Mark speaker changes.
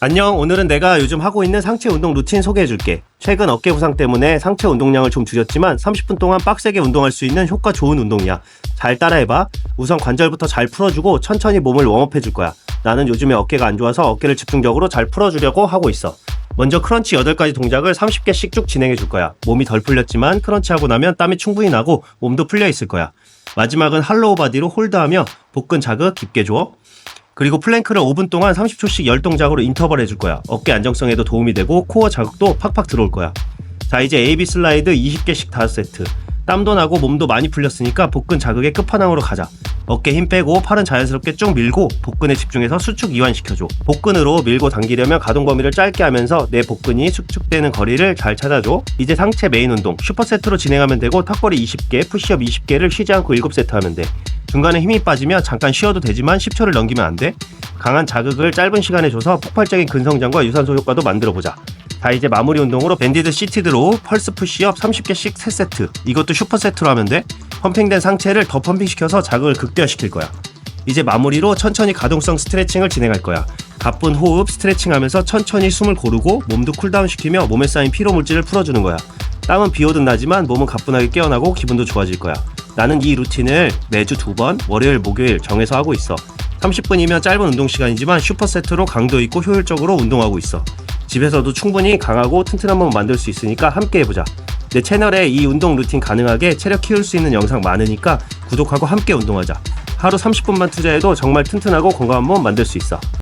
Speaker 1: 안녕. 오늘은 내가 요즘 하고 있는 상체 운동 루틴 소개해줄게. 최근 어깨 부상 때문에 상체 운동량을 좀 줄였지만 30분 동안 빡세게 운동할 수 있는 효과 좋은 운동이야. 잘 따라해봐. 우선 관절부터 잘 풀어주고 천천히 몸을 웜업해줄 거야. 나는 요즘에 어깨가 안 좋아서 어깨를 집중적으로 잘 풀어주려고 하고 있어. 먼저 크런치 8가지 동작을 30개씩 쭉 진행해 줄 거야. 몸이 덜 풀렸지만 크런치 하고 나면 땀이 충분히 나고 몸도 풀려 있을 거야. 마지막은 할로우 바디로 홀드하며 복근 자극 깊게 줘. 그리고 플랭크를 5분 동안 30초씩 10동작으로 인터벌 해줄 거야. 어깨 안정성에도 도움이 되고 코어 자극도 팍팍 들어올 거야. 자 이제 AB 슬라이드 20개씩 5세트. 땀도 나고 몸도 많이 풀렸으니까 복근 자극의 끝판왕으로 가자. 어깨 힘 빼고 팔은 자연스럽게 쭉 밀고 복근에 집중해서 수축 이완시켜줘. 복근으로 밀고 당기려면 가동 범위를 짧게 하면서 내 복근이 수축되는 거리를 잘 찾아줘. 이제 상체 메인 운동 슈퍼세트로 진행하면 되고 턱걸이 20개, 푸시업 20개를 쉬지 않고 7세트 하면 돼. 중간에 힘이 빠지면 잠깐 쉬어도 되지만 10초를 넘기면 안 돼. 강한 자극을 짧은 시간에 줘서 폭발적인 근성장과 유산소 효과도 만들어 보자. 자 이제 마무리 운동으로 밴디드 시티드로 펄스 푸시업 30개씩 3세트 이것도 슈퍼세트로 하면 돼 펌핑된 상체를 더 펌핑시켜서 자극을 극대화시킬 거야. 이제 마무리로 천천히 가동성 스트레칭을 진행할 거야. 가쁜 호흡 스트레칭 하면서 천천히 숨을 고르고 몸도 쿨다운 시키며 몸에 쌓인 피로 물질을 풀어주는 거야. 땀은 비 오듯 나지만 몸은 가뿐하게 깨어나고 기분도 좋아질 거야. 나는 이 루틴을 매주 두 번 월요일 목요일 정해서 하고 있어. 30분이면 짧은 운동 시간이지만 슈퍼세트로 강도 있고 효율적으로 운동하고 있어. 집에서도 충분히 강하고 튼튼한 몸 만들 수 있으니까 함께 해보자. 내 채널에 이 운동 루틴 가능하게 체력 키울 수 있는 영상 많으니까 구독하고 함께 운동하자. 하루 30분만 투자해도 정말 튼튼하고 건강한 몸 만들 수 있어.